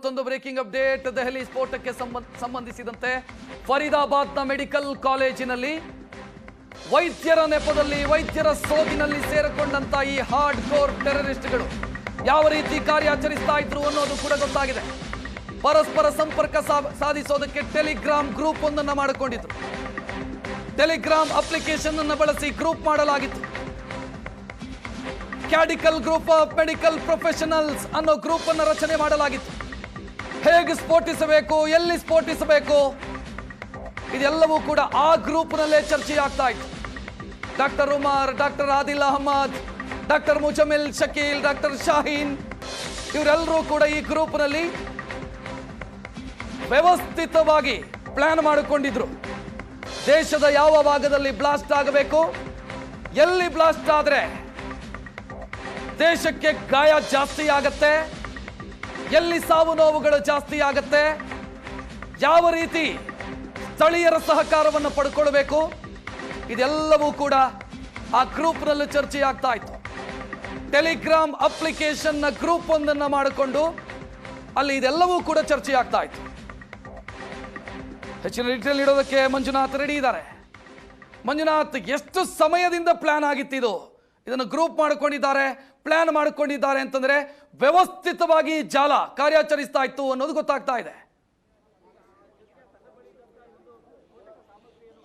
ಮತ್ತೊಂದು breaking update Delhi ಸ್ಫೋಟಕ್ಕೆ ಸಂಬಂಧ ಸಂಬಂಧಿಸಿದಂತೆ ಫರೀದಾಬಾದ್ನ ಮೆಡಿಕಲ್ ಕಾಲೇಜಿನಲ್ಲಿ ವೈದ್ಯರ ನೆಪದಲ್ಲಿ ವೈದ್ಯರ ಸೋಗಿನಲ್ಲಿ ಸೇರಿಕೊಂಡಂತ ಈ ಹಾರ್ಡ್ ಕೋರ್ ಟೆರರಿಸ್ಟ್ಗಳು ಯಾವ ರೀತಿ ಕಾರ್ಯಾಚರಿಸ್ತಾ ಇದ್ರು ಅನ್ನೋದು ಕೂಡ ಗೊತ್ತಾಗಿದೆ. ಪರಸ್ಪರ ಸಂಪರ್ಕ ಸಾಧಿಸೋದಕ್ಕೆ ಟೆಲಿಗ್ರಾಮ್ ಗ್ರೂಪ್ ಒಂದನ್ನು ಮಾಡಿಕೊಂಡಿದ್ರು. ಟೆಲಿಗ್ರಾಮ್ ಅಪ್ಲಿಕೇಶನ್ ಅನ್ನು ಬಳಸಿ ಗ್ರೂಪ್ ಮಾಡಲಾಗಿತ್ತು. ಕ್ಯಾಡಿಕಲ್ ಗ್ರೂಪ್ ಆಫ್ ಮೆಡಿಕಲ್ ಪ್ರೊಫೆಷನಲ್ಸ್ ಅನ್ನೋ ಗ್ರೂಪ್ ಅನ್ನು ರಚನೆ ಮಾಡಲಾಗಿತ್ತು. ಹೇಗೆ ಸ್ಫೋಟಿಸಬೇಕು, ಎಲ್ಲಿ ಸ್ಫೋಟಿಸಬೇಕು? ಇದೆಲ್ಲವೂ ಕೂಡ ಆ ಗ್ರೂಪ್ನಲ್ಲೇ ಚರ್ಚೆ ಆಗ್ತಾ ಇತ್ತು. Doctor Umar, doctor Adil Ahmad, doctor Muzamil Shakeel, doctor Shaheen, ಇವರೆಲ್ಲರೂ ಕೂಡ ಈ ಗ್ರೂಪ್ನಲ್ಲಿ ವ್ಯವಸ್ಥಿತವಾಗಿ ಪ್ಲಾನ್ ಮಾಡಿಕೊಂಡಿದ್ರು. ದೇಶದ ಯಾವ ಭಾಗದಲ್ಲಿ ಬ್ಲಾಸ್ಟ್ ಆಗಬೇಕು, ಎಲ್ಲಿ ಬ್ಲಾಸ್ಟ್ ಆದರೆ ದೇಶಕ್ಕೆ ಗಾಯ ಜಾಸ್ತಿ ಆಗತ್ತೆ ಎಲ್ಲಿ ಸಾವು ನೋವುಗಳು ಜಾಸ್ತಿ ಆಗತ್ತೆ? ಯಾವ ರೀತಿ ಸ್ಥಳೀಯರ ಸಹಕಾರವನ್ನು ಪಡ್ಕೊಳ್ಬೇಕು? ಇದೆಲ್ಲವೂ ಕೂಡ ಆ ಗ್ರೂಪ್ನಲ್ಲಿ ಚರ್ಚೆ ಆಗ್ತಾ ಇತ್ತು. ಟೆಲಿಗ್ರಾಮ್ ಅಪ್ಲಿಕೇಶನ್ನ ಗ್ರೂಪ್ ಒಂದನ್ನು ಮಾಡಿಕೊಂಡು ಅಲ್ಲಿ ಇದೆಲ್ಲವೂ ಕೂಡ ಚರ್ಚೆ ಆಗ್ತಾ ಇತ್ತು. ಹೆಚ್ಚಿನ ಡೀಟೇಲ್ ನೀಡೋದಕ್ಕೆ ಮಂಜುನಾಥ್ ರೆಡಿ ಇದ್ದಾರೆ. ಮಂಜುನಾಥ್, ಎಷ್ಟು ಸಮಯದಿಂದ ಪ್ಲಾನ್ ಆಗಿತ್ತಿದು ಇದನ್ನು ಗ್ರೂಪ್ ಮಾಡ್ಕೊಂಡಿದ್ದಾರೆ ಪ್ಲ್ಯಾನ್ ಮಾಡ್ಕೊಂಡಿದ್ದಾರೆ ಅಂತಂದರೆ ವ್ಯವಸ್ಥಿತವಾಗಿ ಜಾಲ ಕಾರ್ಯಾಚರಿಸ್ತಾ ಇತ್ತು ಅನ್ನೋದು ಗೊತ್ತಾಗ್ತಾ ಇದೆ.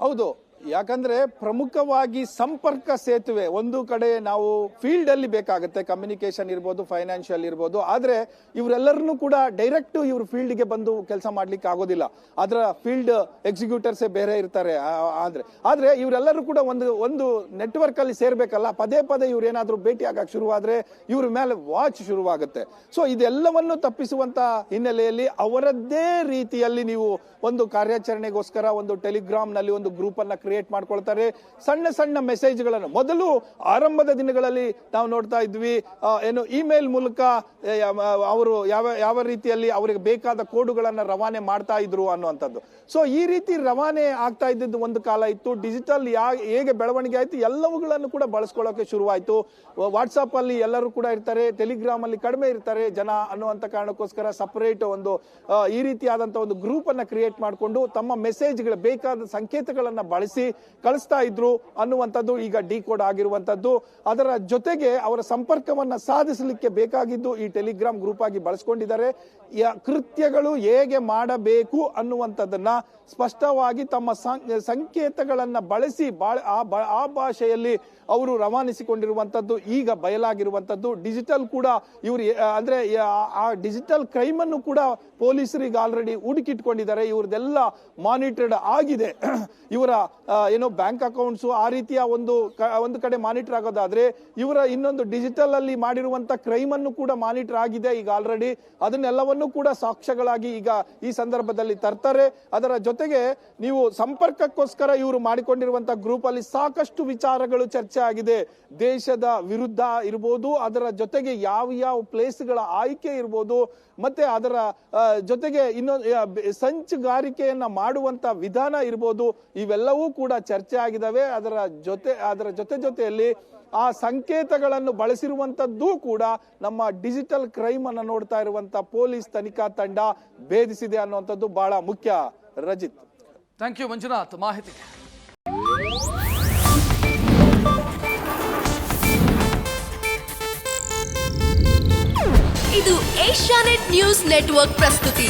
ಹೌದು. ಯಾಕಂದ್ರೆ ಪ್ರಮುಖವಾಗಿ ಸಂಪರ್ಕ ಸೇತುವೆ ಒಂದು ಕಡೆ ನಾವು ಫೀಲ್ಡ್ ಅಲ್ಲಿ ಬೇಕಾಗುತ್ತೆ ಕಮ್ಯುನಿಕೇಶನ್ ಇರ್ಬೋದು ಫೈನಾನ್ಷಿಯಲ್ ಇರ್ಬೋದು, ಆದ್ರೆ ಇವರೆಲ್ಲರನ್ನೂ ಕೂಡ ಡೈರೆಕ್ಟ್ ಇವ್ರ ಫೀಲ್ಡ್ಗೆ ಬಂದು ಕೆಲಸ ಮಾಡ್ಲಿಕ್ಕೆ ಆಗೋದಿಲ್ಲ. ಅದರ ಫೀಲ್ಡ್ ಎಕ್ಸಿಕ್ಯೂಟರ್ಸ್ ಬೇರೆ ಇರ್ತಾರೆ ಆದ್ರೆ ಆದ್ರೆ ಇವರೆಲ್ಲರೂ ಕೂಡ ಒಂದು ಒಂದು ನೆಟ್ವರ್ಕ್ ಅಲ್ಲಿ ಸೇರ್ಬೇಕಲ್ಲ, ಪದೇ ಪದೇ ಇವ್ರು ಏನಾದ್ರೂ ಭೇಟಿ ಆಗಕ್ಕೆ ಶುರುವಾದ್ರೆ ಇವ್ರ ಮೇಲೆ ವಾಚ್ ಶುರುವಾಗುತ್ತೆ. ಸೊ ಇದೆಲ್ಲವನ್ನು ತಪ್ಪಿಸುವಂತ ಹಿನ್ನೆಲೆಯಲ್ಲಿ ಅವರದ್ದೇ ರೀತಿಯಲ್ಲಿ ನೀವು ಒಂದು ಕಾರ್ಯಾಚರಣೆಗೋಸ್ಕರ ಒಂದು ಟೆಲಿಗ್ರಾಮ್ನಲ್ಲಿ ಒಂದು ಗ್ರೂಪ್ ಅನ್ನ ಕ್ರಿಯೇಟ್ ಮಾಡ್ಕೊಳ್ತಾರೆ. ಸಣ್ಣ ಸಣ್ಣ ಮೆಸೇಜ್ಗಳನ್ನು ಮೊದಲು ಆರಂಭದ ದಿನಗಳಲ್ಲಿ ನಾವು ನೋಡ್ತಾ ಇದ್ವಿ ಏನು ಇಮೇಲ್ ಮೂಲಕ ಅವರು ಯಾವ ಯಾವ ರೀತಿಯಲ್ಲಿ ಅವರಿಗೆ ಬೇಕಾದ ಕೋಡುಗಳನ್ನ ರವಾನೆ ಮಾಡ್ತಾ ಇದ್ರು ಅನ್ನುವಂಥದ್ದು. ಸೊ ಈ ರೀತಿ ರವಾನೆ ಆಗ್ತಾ ಇದ್ದಿದ್ದು ಒಂದು ಕಾಲ ಇತ್ತು. ಡಿಜಿಟಲ್ ಯಾ, ಹೇಗೆ ಬೆಳವಣಿಗೆ ಆಯ್ತು, ಎಲ್ಲವುಗಳನ್ನು ಕೂಡ ಬಳಸ್ಕೊಳ್ಳೋಕೆ ಶುರುವಾಯಿತು. ವಾಟ್ಸಪ್ ಅಲ್ಲಿ ಎಲ್ಲರೂ ಕೂಡ ಇರ್ತಾರೆ ಟೆಲಿಗ್ರಾಮ್ ಅಲ್ಲಿ ಕಡಿಮೆ ಇರ್ತಾರೆ ಜನ ಅನ್ನುವಂತ ಕಾರಣಕ್ಕೋಸ್ಕರ ಸಪರೇಟ್ ಒಂದು ಈ ರೀತಿಯಾದಂತ ಒಂದು ಗ್ರೂಪ್ ಅನ್ನ ಕ್ರಿಯೇಟ್ ಮಾಡಿಕೊಂಡು ತಮ್ಮ ಮೆಸೇಜ್ಗಳು ಬೇಕಾದ ಸಂಕೇತಗಳನ್ನ ಬಳಸಿ ಕಳಿಸ್ತಾ ಇದ್ರು ಅನ್ನುವಂಥದ್ದು ಈಗ ಡಿ ಕೋಡ್ ಆಗಿರುವಂತದ್ದು ಅದರ ಜೊತೆಗೆ ಅವರ ಸಂಪರ್ಕವನ್ನ ಸಾಧಿಸಲಿಕ್ಕೆ ಬೇಕಾಗಿದ್ದು ಈ ಟೆಲಿಗ್ರಾಮ್ ಗ್ರೂಪ್ ಆಗಿ ಬಳಸ್ಕೊಂಡಿದ್ದಾರೆ. ಕೃತ್ಯಗಳು ಹೇಗೆ ಮಾಡಬೇಕು ಅನ್ನುವಂಥದ್ದನ್ನ ಸ್ಪಷ್ಟವಾಗಿ ತಮ್ಮ ಸಂಕೇತಗಳನ್ನು ಬಳಸಿ ಬಾಳ, ಆ ಭಾಷೆಯಲ್ಲಿ ಅವರು ರವಾನಿಸಿಕೊಂಡಿರುವಂಥದ್ದು, ಈಗ ಬಯಲಾಗಿರುವಂಥದ್ದು. ಡಿಜಿಟಲ್ ಕೂಡ ಇವರು ಅಂದ್ರೆ ಆ ಡಿಜಿಟಲ್ ಕ್ರೈಮ್ ಅನ್ನು ಕೂಡ ಪೊಲೀಸರಿಗೆ ಆಲ್ರೆಡಿ ಹುಡುಕಿಟ್ಕೊಂಡಿದ್ದಾರೆ. ಇವ್ರದೆಲ್ಲ ಮಾನಿಟರ್ಡ್ ಆಗಿದೆ. ಇವರ ಏನೋ ಬ್ಯಾಂಕ್ ಅಕೌಂಟ್ಸು ಆ ರೀತಿಯ ಒಂದು ಒಂದು ಕಡೆ ಮಾನಿಟರ್ ಆಗೋದಾದ್ರೆ ಇವರ ಇನ್ನೊಂದು ಡಿಜಿಟಲ್ ಅಲ್ಲಿ ಮಾಡಿರುವಂತ ಕ್ರೈಮ್ ಅನ್ನು ಕೂಡ ಮಾನಿಟರ್ ಆಗಿದೆ ಈಗ ಆಲ್ರೆಡಿ ಅದನ್ನೆಲ್ಲವನ್ನು ಕೂಡ ಸಾಕ್ಷ್ಯಗಳಾಗಿ ಈಗ ಈ ಸಂದರ್ಭದಲ್ಲಿ ತರ್ತಾರೆ. ಅದರ ಜೊತೆಗೆ ನೀವು ಸಂಪರ್ಕಕ್ಕೋಸ್ಕರ ಇವರು ಮಾಡಿಕೊಂಡಿರುವಂತ ಗ್ರೂಪ್ ಅಲ್ಲಿ ಸಾಕಷ್ಟು ವಿಚಾರಗಳು ಚರ್ಚೆ ಆಗಿದೆ. ದೇಶದ ವಿರುದ್ಧ ಇರ್ಬೋದು, ಅದರ ಜೊತೆಗೆ ಯಾವ ಯಾವ ಪ್ಲೇಸ್ಗಳ ಆಯ್ಕೆ ಇರ್ಬೋದು, ಮತ್ತೆ ಅದರ ಜೊತೆಗೆ ಇನ್ನೊಂದು ಸಂಚುಗಾರಿಕೆಯನ್ನ ಮಾಡುವಂತ ವಿಧಾನ ಇರ್ಬೋದು, ಇವೆಲ್ಲವೂ ಕೂಡ ಚರ್ಚೆ ಆಗಿದ್ದಾವೆ ಅದರ ಜೊತೆ ಅದರ ಜೊತೆ ಜೊತೆಯಲ್ಲಿ ಆ ಸಂಕೇತಗಳನ್ನು ಬಳಸಿರುವಂತದ್ದು ಕೂಡ ನಮ್ಮ ಡಿಜಿಟಲ್ ಕ್ರೈಮ್ ಅನ್ನು ನೋಡ್ತಾ ಇರುವಂತ ಪೊಲೀಸ್ ತನಿಖಾ ತಂಡ ಭೇದಿಸಿದೆ ಅನ್ನುವಂಥದ್ದು ಬಹಳ ಮುಖ್ಯ. ರಜಿತ್. Thank you Manjunath. ಮಾಹಿತಿ. ಇದು ಏಷ್ಯಾನೆಟ್ ನ್ಯೂಸ್ ನೆಟ್ವರ್ಕ್ ಪ್ರಸ್ತುತಿ.